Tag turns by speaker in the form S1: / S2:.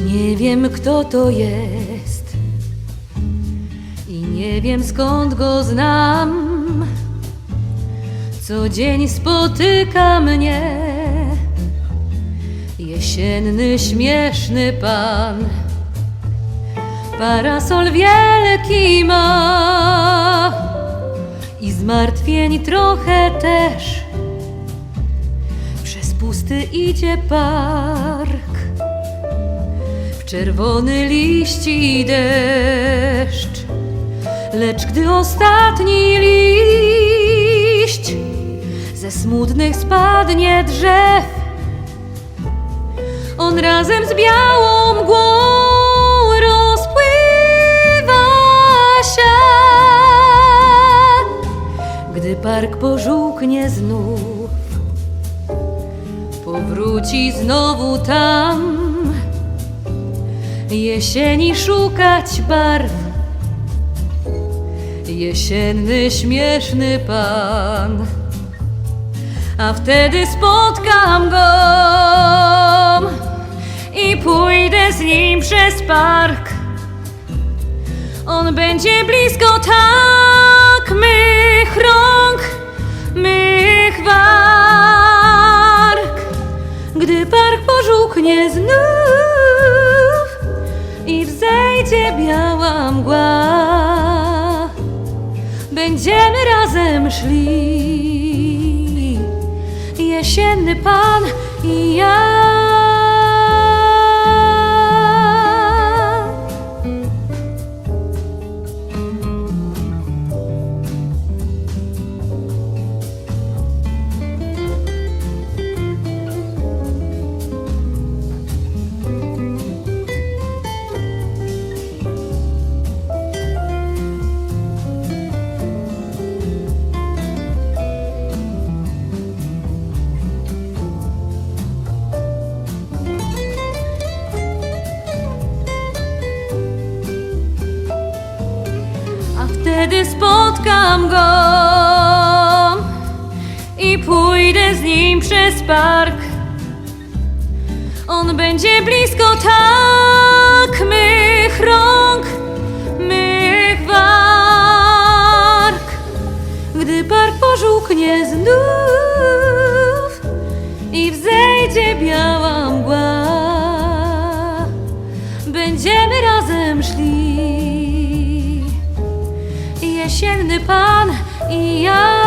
S1: nie wiem, kto to jest i nie wiem, skąd go znam. Co dzień spotyka mnie jesienny, śmieszny pan. Parasol wielki ma i zmartwień trochę też. Przez pusty idzie park, czerwony liści deszcz. Lecz gdy ostatni liść ze smutnych spadnie drzew, on razem z białą mgłą rozpływa się. Gdy park pożółknie znów, powróci znowu tam jesieni szukać barw. Jesienny, śmieszny pan, a wtedy spotkam go i pójdę z nim przez park. On będzie blisko tak mych rąk, mych warg. Gdy park pożółknie znów wzejdzie biała mgła, będziemy razem szli. Jesienny pan i ja. Wtedy spotkam go i pójdę z nim przez park. On będzie blisko tak mych rąk, mych warg. Gdy park pożółknie znów i wzejdzie biała mgła, będziemy razem szli jesienny pan i ja.